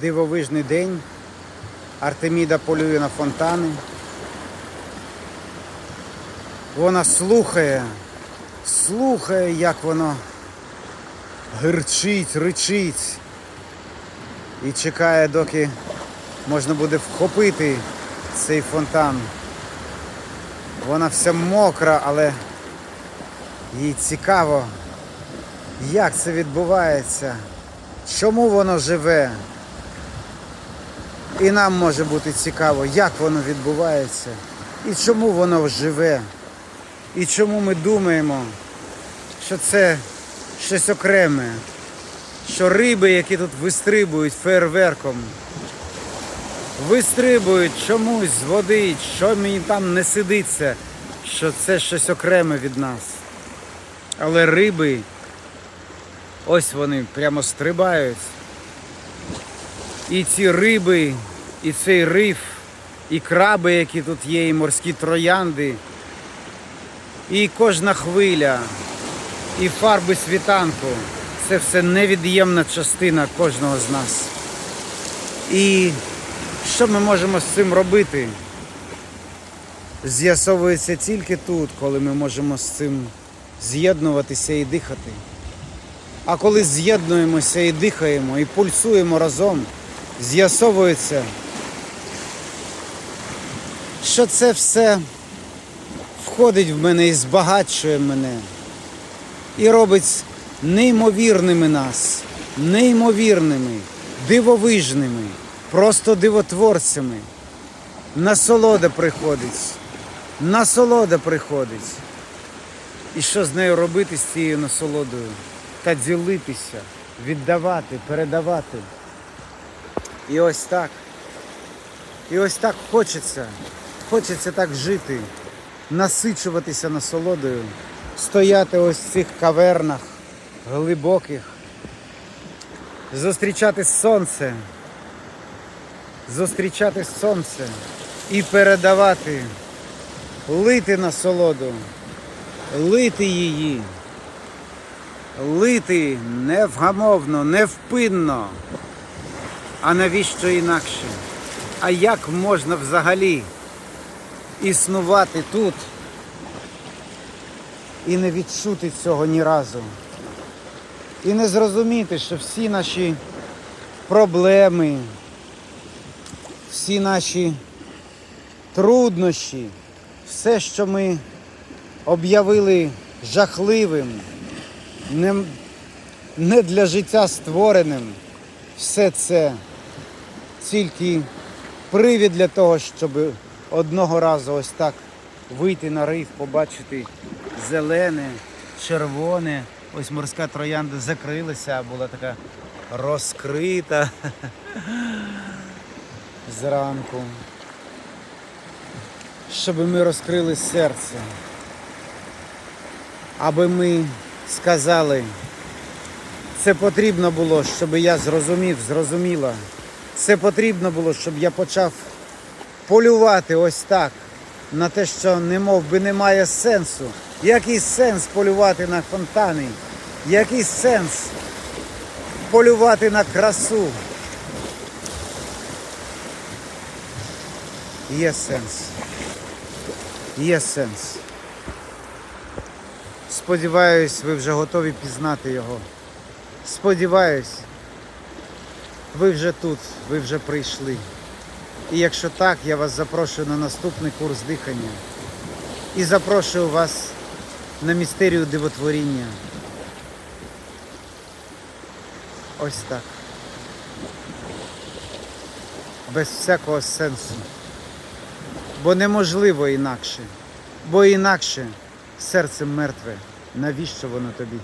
дивовижний день. Артеміда полює на фонтани. Вона слухає, слухає, як воно гирчить, ричить. І чекає, доки можна буде вхопити цей фонтан. Вона вся мокра, але їй цікаво, як це відбувається, чому воно живе. І нам може бути цікаво, як воно відбувається, і чому воно живе, і чому ми думаємо, що це щось окреме, що риби, які тут вистрибують фейерверком, вистрибують чомусь з води, що мені там не сидиться, що це щось окреме від нас. Але риби, ось вони прямо стрибають. І ці риби, і цей риф, і краби, які тут є, і морські троянди, і кожна хвиля, і фарби світанку це все невід'ємна частина кожного з нас. І що ми можемо з цим робити? З'ясовується тільки тут, коли ми можемо з цим з'єднуватися і дихати. А коли з'єднуємося і дихаємо, і пульсуємо разом, з'ясовується, що це все входить в мене і збагачує мене, і робить неймовірними нас, неймовірними, дивовижними, просто дивотворцями. Насолода приходить, насолода приходить. І що з нею робити з цією насолодою? Та ділитися, віддавати, передавати. І ось так. І ось так хочеться. Хочеться так жити, насичуватися насолодою, стояти ось в цих кавернах глибоких, зустрічати сонце, зустрічати сонце і передавати, лити насолоду, лити її, лити невгамовно, невпинно. А навіщо інакше? А як можна взагалі існувати тут і не відчути цього ні разу? І не зрозуміти, що всі наші проблеми, всі наші труднощі, все, що ми об'явили жахливим, не, не для життя створеним, все це тільки привід для того, щоб одного разу ось так вийти на риф, побачити зелене, червоне. Ось морська троянда закрилася, була така розкрита зранку. Щоб ми розкрили серце, аби ми сказали, це потрібно було, щоб я зрозумів, зрозуміла. Це потрібно було, щоб я почав полювати ось так на те, що не мов би немає сенсу. Який сенс полювати на фонтани? Який сенс полювати на красу? Є сенс. Є сенс. Сподіваюсь, ви вже готові пізнати його. Сподіваюсь, ви вже тут, ви вже прийшли. І якщо так, я вас запрошую на наступний курс дихання. І запрошую вас на містерію дивотворіння. Ось так. Без всякого сенсу. Бо неможливо інакше. Бо інакше серце мертве. Навіщо воно тобі?